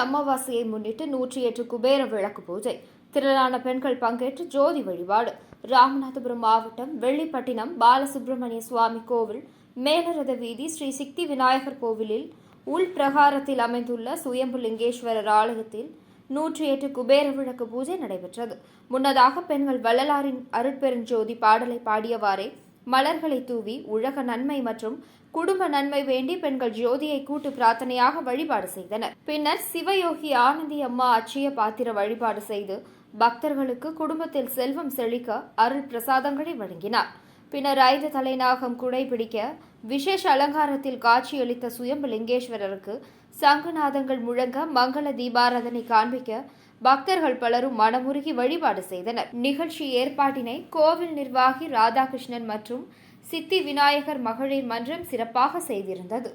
அமாவாசையை முன்னிட்டு நூற்றி எட்டு குபேர விளக்கு பூஜை. திரளான பெண்கள் பங்கேற்று ஜோதி வழிபாடு. ராமநாதபுரம் மாவட்டம் வெள்ளிப்பட்டினம் பாலசுப்பிரமணிய சுவாமி கோவில் மேலரத வீதி ஸ்ரீ சக்தி விநாயகர் கோவிலில் உள் பிரகாரத்தில் அமைந்துள்ள சுயம்புலிங்கேஸ்வரர் ஆலயத்தில் நூற்றி எட்டு குபேர விளக்கு பூஜை நடைபெற்றது. முன்னதாக பெண்கள் வள்ளலாரின் அருட்பெருஞ்சோதி பாடலை பாடியவாறே மலர்களை தூவி உலக நன்மை மற்றும் குடும்ப நன்மை வேண்டி பெண்கள் ஜோதியை கூட்டு பிரார்த்தனையாக வழிபாடு செய்தனர். பின்னர் சிவயோகி ஆனந்தி அம்மா அச்சிய பாத்திர வழிபாடு செய்து பக்தர்களுக்கு குடும்பத்தில் செல்வம் செழிக்க அருள் பிரசாதங்களை வழங்கினார். பின்னர் ஐந்து தலைநாகம் குடைபிடிக்க விசேஷ அலங்காரத்தில் காட்சியளித்த சுயம்பு லிங்கேஸ்வரருக்கு சங்குநாதங்கள் முழங்க மங்கள தீபாராதனை காண்பிக்க பக்தர்கள் பலரும் மனமுருகி வழிபாடு செய்தனர். நிகழ்ச்சி ஏற்பாட்டினை கோவில் நிர்வாகி ராதாகிருஷ்ணன் மற்றும் சித்தி விநாயகர் மகளிர் மன்றம் சிறப்பாக செய்திருந்தது.